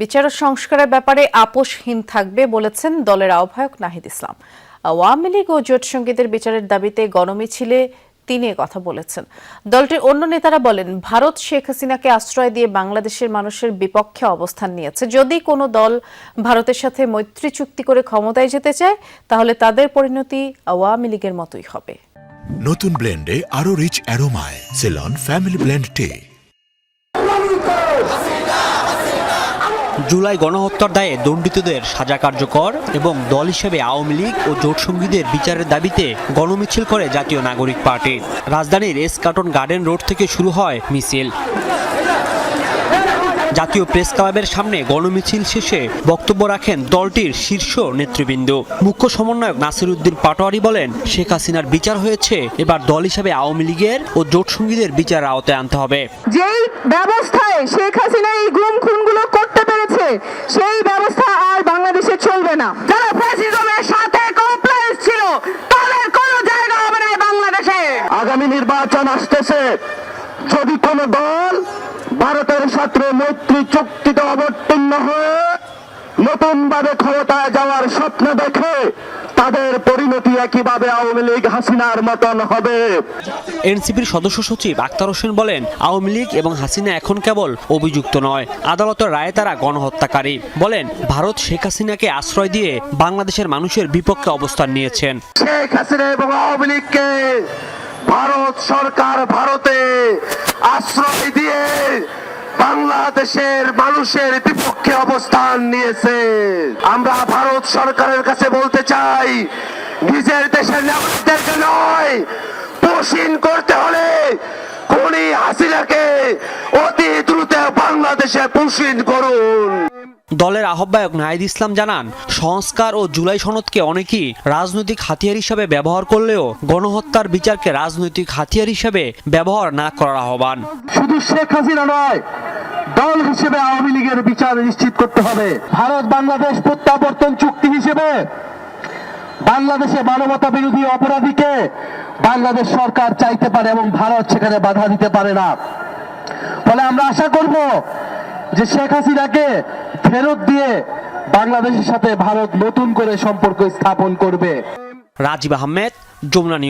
বিচার সংস্কারের ব্যাপারে আপোষহীন থাকবে বলেছেন দলের আহ্বায়ক নাহিদ ইসলাম। আওয়ামী লীগ ও জোট সঙ্গীতের বিচারের দাবিতে গণমিছিলে তিনি কথা বলেছেন। দলটির অন্য নেতারা বলেন, ভারত শেখ হাসিনাকে আশ্রয় দিয়ে বাংলাদেশের মানুষের বিপক্ষে অবস্থান নিয়েছে। যদি কোনো দল ভারতের সাথে মৈত্রী চুক্তি করে ক্ষমতায় যেতে চায়, তাহলে তাদের পরিণতি আওয়ামী লীগের মতোই হবে। নতুন ব্লেন্ডে আরও রিচ অ্যারোমায় সেলন ফ্যামিলি ব্লেন্ড টে জুলাই গণহত্যার দায়ে দণ্ডিতদের সাজা কার্যকর এবং দল হিসেবে আওয়ামী লীগ ও জোটসঙ্গীদের বিচারের দাবিতে গণমিছিল করে জাতীয় নাগরিক পার্টি। রাজধানীর এস কার্টন গার্ডেন রোড থেকে শুরু হয় মিছিল। জাতীয় প্রেস ক্লাবের সামনে গণমিছিল শেষে বক্তব্য রাখেন দলটির শীর্ষ নেতৃবৃন্দ। মুখ্য সমন্বয়ক নাসিরুদ্দিন পাটোয়ারি বলেন, শেখ হাসিনার বিচার হয়েছে, এবার দল হিসাবে আওয়ামী লীগের ও জোটসঙ্গীদের বিচার আওতায় আনতে হবে। যেই ব্যবস্থায় শেখ হাসিনা এই গুম খুনগুলো করতে পেরেছে সেই ব্যবস্থা আর বাংলাদেশে চলবে না যারা ফ্যাসিজমের সাথে কমপ্লেন্স ছিল তাদের কোনো জায়গা হবে না এই বাংলাদেশে আগামী নির্বাচন আসতেছে। যদি কোন দল ভারতের সাথে মৈত্রী চুক্তিতে অবতীর্ণ হয়ে নতুন ভাবে ক্ষমতায় যাওয়ার স্বপ্ন দেখে তাদের পরিণতি একইভাবে আওয়ামী লীগ হাসিনার মতন হবে। এনসিপির সদস্য সচিব আক্তার হোসেন বলেন আওয়ামী লীগ এবং হাসিনা এখন কেবল অভিযুক্ত নয় আদালতের রায়ে তারা গণহত্যাকারী। বলেন ভারত শেখ হাসিনাকে আশ্রয় দিয়ে বাংলাদেশের মানুষের বিপক্ষে অবস্থান নিয়েছেন। শেখ হাসিনা এবং আওয়ামী লীগকে ভারত সরকার ভারতে আশ্রয় দিয়ে বাংলাদেশের মানুষের বিপক্ষে অবস্থান নিয়েছে। আমরা ভারত সরকারের কাছে বলতে চাই, নিজের দেশের নাগরিকদেরকে নয়, পোষণ করতে হলে খুনি হাসিনাকে অতি দ্রুত বাংলাদেশে পোষণ করুন। দলের আহ্বায়ক নাহিদ ইসলাম জানান, সংস্কার ও জুলাই সনদকে অনেকেই রাজনৈতিক হাতিয়ার হিসেবে ব্যবহার করলেও গণহত্যার বিচারকে রাজনৈতিক হাতিয়ার হিসেবে ব্যবহার না করার আহ্বান। শুধু শেখ হাসিনা নয়, দল হিসেবে আওয়ামী লীগের বিচার নিশ্চিত করতে হবে। ভারত বাংলাদেশ প্রত্যাবর্তন চুক্তি হিসেবে বাংলাদেশে মানবতা বিরোধী অপরাধীকে বাংলাদেশ সরকার চাইতে পারে এবং ভারত সেখানে বাধা দিতে পারে না। ফলে আমরা আশা করব যে শেখ হাসিনাকে ফেরত দিয়ে বাংলাদেশের সাথে ভারত নতুন করে সম্পর্ক স্থাপন করবে। রাজীব আহমেদ যমুনা নিউজ।